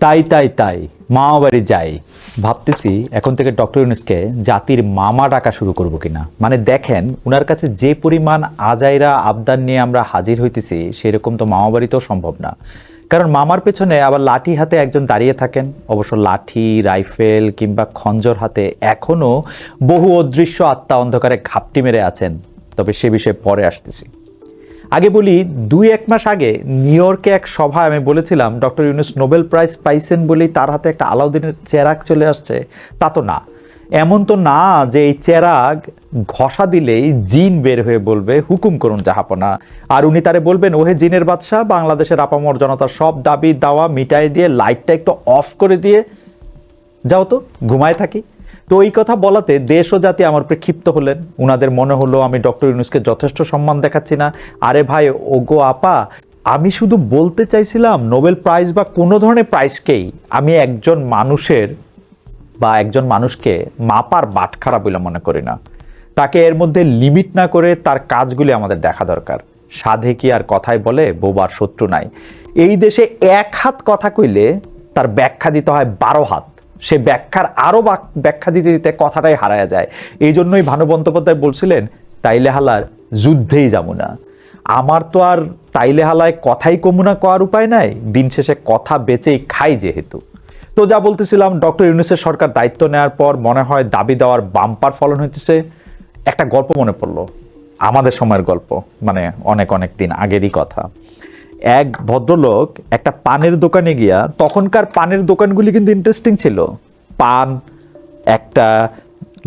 তাই তাই তাই মামা বাড়ি যাই। ভাবতেছি এখন থেকে ডক্টর ইউনুসকে জাতির মামা ডাকা শুরু করব কিনা। মানে দেখেন, উনার কাছে যে পরিমাণ আজাইরা আবদার নিয়ে আমরা হাজির হইতেছি, সেরকম তো মামা বাড়িতেও সম্ভব না। কারণ মামার পেছনে আবার লাঠি হাতে একজন দাঁড়িয়ে থাকেন। অবশ্য লাঠি, রাইফেল কিংবা খঞ্জর হাতে এখনও বহু অদৃশ্য আত্মা অন্ধকারে ঘাপটি মেরে আছেন। তবে সে বিষয়ে পরে আসতেছি। আগে বলি, দুই এক মাস আগে নিউ ইয়র্কে এক সভায় আমি বলেছিলাম, ডক্টর ইউনুস নোবেল প্রাইজ পাইছেন বলেই তার হাতে একটা আলাউদ্দিনের চেরাগ চলে আসছে। তা তো না। এমন তো না যে এই চেরাগ ঘষা দিলেই জিন বের হয়ে বলবে, হুকুম করুন জাহাপনা। আর উনি তারে বলবেন, ওহে জিনের বাদশাহ, বাংলাদেশের আপামর জনতার সব দাবি দাওয়া মিটাই দিয়ে, লাইটটা একটু অফ করে দিয়ে যাও তো, ঘুমায় থাকি। তো এই কথা বলাতে দেশ ও জাতি আমার উপরে ক্ষিপ্ত হলেন। উনাদের মনে হলো আমি ডক্টর ইউনুসকে যথেষ্ট সম্মান দেখাচ্ছি না। আরে ভাই, ওগো আপা, আমি শুধু বলতে চাইছিলাম, নোবেল প্রাইজ বা কোনো ধরনের প্রাইজকেই আমি একজন মানুষের বা একজন মানুষকে মাপার বাটখারা বলে মনে করি না। তাকে এর মধ্যে লিমিট না করে তার কাজগুলি আমাদের দেখা দরকার। সাধে কি আর কথায় বলে বোবার শত্রু নাই। এই দেশে এক হাত কথা কইলে তার ব্যাখ্যা দিতে হয় বারো হাত। সে ব্যাখ্যার আরও ব্যাখ্যা দিতে দিতে কথাটাই হারায়া যায়। এই জন্যই ভানু বন্দ্যোপাধ্যায় বলছিলেন তাইলে হালার যুদ্ধেই যাব না। আমার তো আর তাইলে হালায় কথাই কমুনা করার উপায় নাই। দিন শেষে কথা বেচেই খাই যেহেতু। তো যা বলতেছিলাম, ডক্টর ইউনুসের সরকার দায়িত্ব নেওয়ার পর মনে হয় দাবি দেওয়ার বাম্পার ফলন হইতেছে। একটা গল্প মনে পড়ল, আমাদের সময়ের গল্প মানে অনেক অনেক দিন আগেরই কথা। এক ভদ্রলোক একটা পানের দোকানে গিয়া, তখনকার পানের দোকানগুলি কিন্তু ইন্টারেস্টিং ছিল। পান, একটা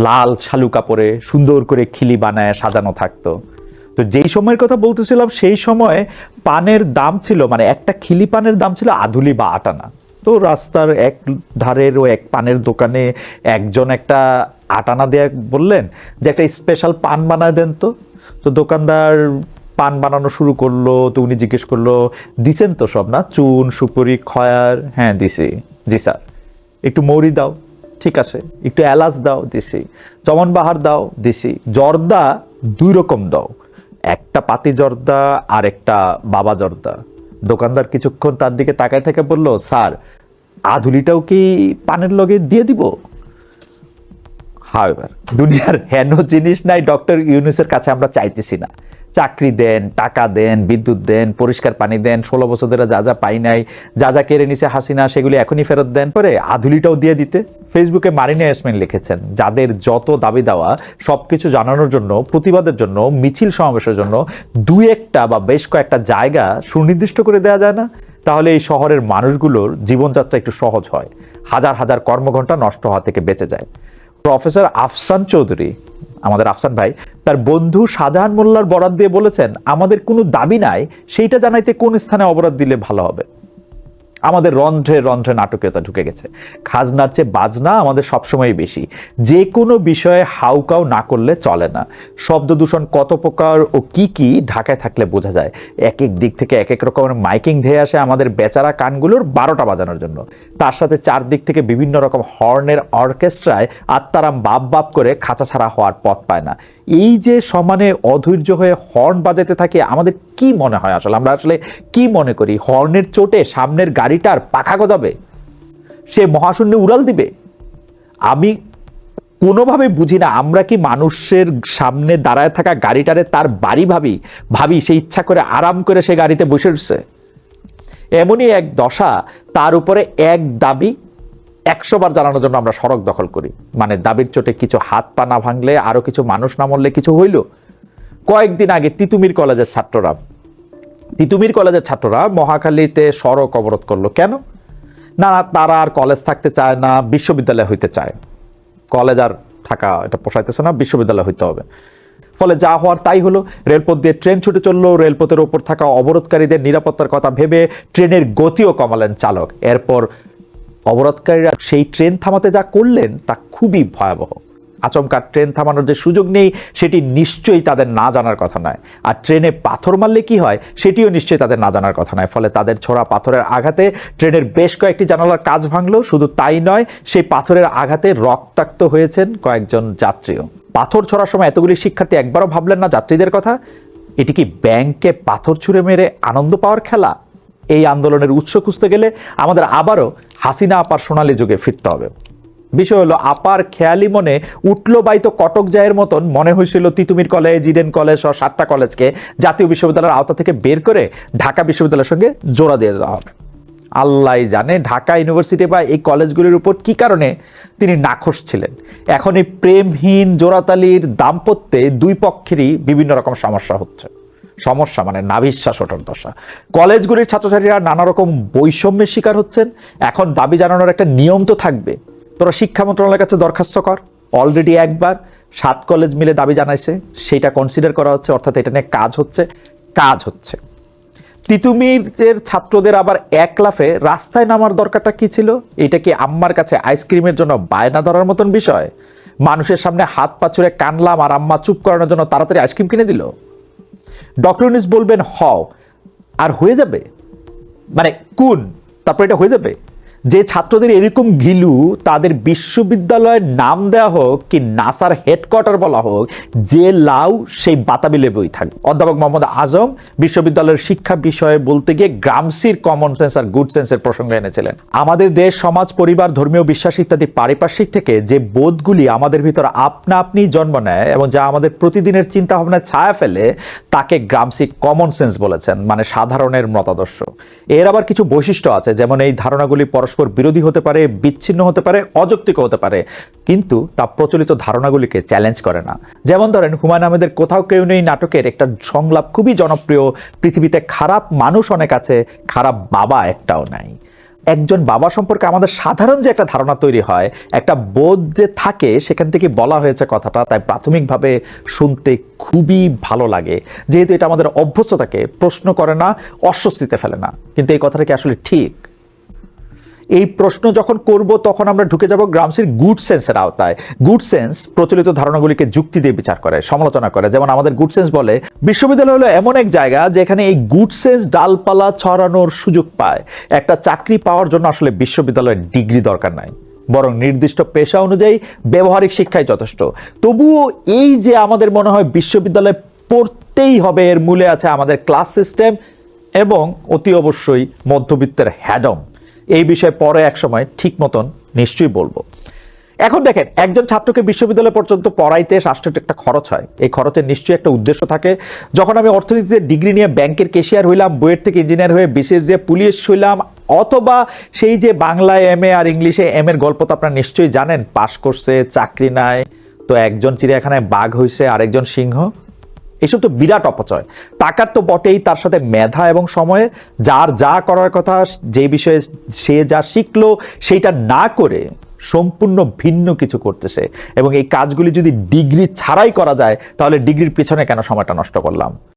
লাল শালু কাপড়ে সুন্দর করে খিলি বানায় সাজানো থাকতো। তো যেই সময়ের কথা বলতেছিলাম, সেই সময় পানের দাম ছিল মানে একটা খিলি পানের দাম ছিল আধুলি বা আটানা তো রাস্তার এক ধারের ও এক পানের দোকানে একজন একটা আটানা দেয়া বললেন যে, একটা স্পেশাল পান বানায় দেন তো। তো দোকানদার পান বানানো শুরু করল, তো উনি জিজ্ঞেস করল, দিছেন তো সব না? চুন, সুপুরি, খয়ার? হ্যাঁ দিছি। জি স্যার। একটু মৌরি দাও। ঠিক আছে। একটু এলাচ দাও। দিছি। চমন বাহার দাও? দিছি। জর্দা? দুই রকম দাও। একটা পাতি জর্দা আর একটা বাবা জর্দা। দোকানদার কিছুক্ষণ তার দিকে তাকায় থেকে বলল, স্যার, আধুলিটাও কি পানের লগে দিয়ে দিব? হাওয়েভার দুনিয়ার হেন জিনিস নাই, ডক্টর ইউনুসের কাছে আমরা চাইতেছি না। চাকরি দেন, টাকা দেন, বিদ্যুৎ দেন, পরিষ্কার পানি দেন, ষোলো বছর ধরে যা যা পাই নাই, যা যা কেড়ে নিছে হাসিনা, সেগুলি এখনই ফেরত দেন। পরে আধুলিটাও দিয়ে দিতে। ফেসবুকে মারিনা ইয়াসমিন লিখেছেন, যাদের যত দাবি দেওয়া সব কিছু জানানোর জন্য, প্রতিবাদের জন্য, মিছিল সমাবেশের জন্য দু একটা বা বেশ কয়েকটা জায়গা সুনির্দিষ্ট করে দেওয়া যায় না, তাহলে এই শহরের মানুষগুলোর জীবনযাত্রা একটু সহজ হয়। হাজার হাজার কর্মঘণ্টা নষ্ট হওয়া থেকে বেঁচে যায়। প্রফেসর আফসান চৌধুরী, আমাদের আফসান ভাই, তার বন্ধু শাহজাহান মোল্লার বরাদ দিয়ে বলেছেন, আমাদের কোনো দাবি নাই, সেইটা জানাইতে কোন স্থানে অবরাধ দিলে ভালো হবে? আমাদের রন্ধ্রে রন্ধ্রে নাটকীয়তা ঢুকে গেছে। খাজনার চেয়ে বাজনা আমাদের সবসময় বেশি। যে কোনো বিষয়ে হাউকাউ না করলে চলে না। শব্দ দূষণ কত প্রকার ও কি কি ঢাকায় থাকলে বোঝা যায়। এক এক দিক থেকে এক এক রকমের মাইকিং ধেয়ে আসে আমাদের বেচারা কানগুলোর বারোটা বাজানোর জন্য। তার সাথে চারদিক থেকে বিভিন্ন রকম হর্নের অর্কেস্ট্রায় আত্মারাম বাপ বাপ করে খাঁচা ছাড়া হওয়ার পথ পায় না। এই যে সমানে অধৈর্য হয়ে হর্ন বাজাতে থাকে, আমাদের কি মনে হয় আসলে? আমরা আসলে কি মনে করি? হর্নের চোটে সামনের গাড়িটার পাখা গজাবে? সে মহাশূন্যে উড়াল দিবে? আমি কোনোভাবে বুঝি না, আমরা কি মানুষের সামনে দাঁড়ায় থাকা গাড়িটারে তার বাড়ি ভাবি ভাবি, সে ইচ্ছা করে আরাম করে সে গাড়িতে বসে উঠছে। এমনই এক দশা তার উপরে এক দাবি একশো বার জানানোর জন্য আমরা সড়ক দখল করি। মানে দাবির চোটে কিছু হাত পা না ভাঙলে, আরও কিছু মানুষ না মরলে কিছু হইল। কয়েকদিন আগে তিতুমির কলেজের ছাত্ররা তিতুমির কলেজের ছাত্ররা মহাখালীতে সড়ক অবরোধ করল। কেন? না, তারা আর কলেজ থাকতে চায় না, বিশ্ববিদ্যালয় হইতে চায়। কলেজ আর থাকা, এটা পোষাইতেছে না, বিশ্ববিদ্যালয় হইতে হবে। ফলে যা হওয়ার তাই হলো, রেলপথ দিয়ে ট্রেন ছুটে চলল, রেলপথের ওপর থাকা অবরোধকারীদের নিরাপত্তার কথা ভেবে ট্রেনের গতিও কমালেন চালক। এরপর অবরোধকারীরা সেই ট্রেন থামাতে যা করলেন, তা খুবই ভয়াবহ। আচমকা ট্রেন থামানোর যে সুযোগ নেই, সেটি নিশ্চয়ই তাদের না জানার কথা নয়। আর ট্রেনে পাথর মারলে কি হয়, সেটিও নিশ্চয়ই তাদের না জানার কথা নয়। ফলে তাদের ছোড়া পাথরের আঘাতে ট্রেনের বেশ কয়েকটি জানালার কাজ ভাঙলো শুধু তাই নয়, সেই পাথরের আঘাতে রক্তাক্ত হয়েছেন কয়েকজন যাত্রীও। পাথর ছোড়ার সময় এতগুলি শিক্ষার্থী একবারও ভাবলেন না যাত্রীদের কথা। এটি কি ব্যাংকে পাথর ছুঁড়ে মেরে আনন্দ পাওয়ার খেলা? এই আন্দোলনের উৎস খুঁজতে গেলে আমাদের আবারও হাসিনা আপার সোনালী যুগে ফিরতে হবে। বিষয় হলো, আপার খেয়ালি মনে উঠল বাইতো কটক জায়ের মতন মনে হয়েছিল তিতুমির কলেজ ইডেন কলেজ সহ সাতটা কলেজকে জাতীয় বিশ্ববিদ্যালয়ের আওতা থেকে বের করে ঢাকা বিশ্ববিদ্যালয়ের সঙ্গে জোড়া দিয়ে দেওয়া হবে। আল্লাহ জানে ঢাকা ইউনিভার্সিটি বা এই কলেজগুলির উপর কি কারণে তিনি নাখোশ ছিলেন। এখন এই প্রেমহীন জোড়াতালির দাম্পত্যে দুই পক্ষেরই বিভিন্ন রকম সমস্যা হচ্ছে। সমস্যা মানে নাভিশ্বাস ওঠার দশা। কলেজগুলির ছাত্রছাত্রীরা নানা রকম বৈষম্যের শিকার হচ্ছেন। এখন দাবি জানানোর একটা নিয়ম তো থাকবে। তোরা শিক্ষা মন্ত্রণালয়ের কাছে দরখাস্ত কর। অলরেডি একবার সাত কলেজ মিলে দাবি জানাইছে সেটা কনসিডার করা হচ্ছে, অর্থাৎ এটা নিয়ে কাজ হচ্ছে কাজ হচ্ছে। তিতুমিরের ছাত্রদের আবার এক লাফে রাস্তায় নামার দরকারটা কি ছিল? এটা কি আম্মার কাছে আইসক্রিমের জন্য বায়না ধরার মতন বিষয়? মানুষের সামনে হাত পা ছুঁড়ে কানলাম আর আম্মা চুপ করানোর জন্য তাড়াতাড়ি আইসক্রিম কিনে দিল। ডক্টর বলবেন, হও। আর হয়ে যাবে? মানে কোন? তারপর এটা হয়ে যাবে? যে ছাত্রদের এরকম গিলু তাদের বিশ্ববিদ্যালয়ের নাম দেওয়া হোক কি নাসার হেডকোয়ার্টার বলা হোক, যে লাউ সেই বাতাবি লেবুই থাকবে অধ্যাপক মোহাম্মদ আজম বিশ্ববিদ্যালয়ের শিক্ষা বিষয়ে বলতে গিয়ে গ্রামসির কমন সেন্স আর গুড সেন্সের প্রসঙ্গ এনেছিলেন। আমাদের দেশ, সমাজ, পরিবার, ধর্মীয় বিশ্বাস ইত্যাদি পারিপার্শ্বিক থেকে যে বোধগুলি আমাদের ভিতর আপনা আপনি জন্ম নেয় এবং যা আমাদের প্রতিদিনের চিন্তা ভাবনায় ছায়া ফেলে, তাকে গ্রামসি কমন সেন্স বলেছেন মানে সাধারণের মতাদর্শ। এর আবার কিছু বৈশিষ্ট্য আছে, যেমন এই ধারণাগুলি পরস্পর বিরোধী হতে পারে, বিচ্ছিন্ন হতে পারে, অযৌক্তিক হতে পারে, কিন্তু তা প্রচলিত ধারণাগুলিকে চ্যালেঞ্জ করে না। যেমন ধরেন, হুমায়ুন আহমেদের কোথাও কেউ নেই নাটকের একটা সংলাপ খুবই জনপ্রিয়, পৃথিবীতে খারাপ মানুষ অনেক আছে, খারাপ বাবা একটাও নাই। একজন বাবা সম্পর্কে আমাদের সাধারণ যে একটা ধারণা তৈরি হয়, একটা বোধ যে থাকে, সেখান থেকে বলা হয়েছে কথাটা, তাই প্রাথমিকভাবে শুনতে খুবই ভালো লাগে। যেহেতু এটা আমাদের অভ্যস্ততাকে প্রশ্ন করে না, অস্বস্তিতে ফেলে না। কিন্তু এই কথাটা কি আসলে ঠিক? এই প্রশ্ন যখন করব, তখন আমরা ঢুকে যাব গ্রামসির গুড সেন্সের আওতায়। গুড সেন্স প্রচলিত ধারণাগুলিকে যুক্তি দিয়ে বিচার করে, সমালোচনা করে। যেমন আমাদের গুড সেন্স বলে, বিশ্ববিদ্যালয় হলো এমন এক জায়গা যেখানে এই গুড সেন্স ডালপালা ছড়ানোর সুযোগ পায়। একটা চাকরি পাওয়ার জন্য আসলে বিশ্ববিদ্যালয়ের ডিগ্রি দরকার নাই। বরং নির্দিষ্ট পেশা অনুযায়ী ব্যবহারিক শিক্ষাই যথেষ্ট। তবুও এই যে আমাদের মনে হয় বিশ্ববিদ্যালয়ে পড়তেই হবে, এর মূলে আছে আমাদের ক্লাস সিস্টেম এবং অতি অবশ্যই মধ্যবিত্তের হ্যাডম। এই বিষয়ে পরে এক সময় ঠিক মতন নিশ্চয়ই বলব। এখন দেখেন, একজন ছাত্রকে বিশ্ববিদ্যালয় পর্যন্ত পড়াইতে রাষ্ট্রের একটা খরচ হয়। এই খরচের নিশ্চয়ই একটা উদ্দেশ্য থাকে। যখন আমি অর্থনীতিতে ডিগ্রি নিয়ে ব্যাংকের কেশিয়ার হইলাম বইয়ের থেকে ইঞ্জিনিয়ার হয়ে বিশেষ যে পুলিশ হইলাম, অথবা সেই যে বাংলায় এম এ আর ইংলিশে এম এর গল্প তো আপনারা নিশ্চয়ই জানেন, পাশ করছে, চাকরি নাই, তো একজন চিড়িয়াখানায় বাঘ হয়েছে আরেকজন সিংহ। এসব তো বিরাট অপচয়। টাকার তো বটেই তার সাথে মেধা এবং সময়ে যার যা করার কথা যে বিষয়ে সে যা শিখলো সেইটা না করে সম্পূর্ণ ভিন্ন কিছু করতেছে। এবং এই কাজগুলি যদি ডিগ্রি ছাড়াই করা যায়, তাহলে ডিগ্রির পিছনে কেন সময়টা নষ্ট করলাম?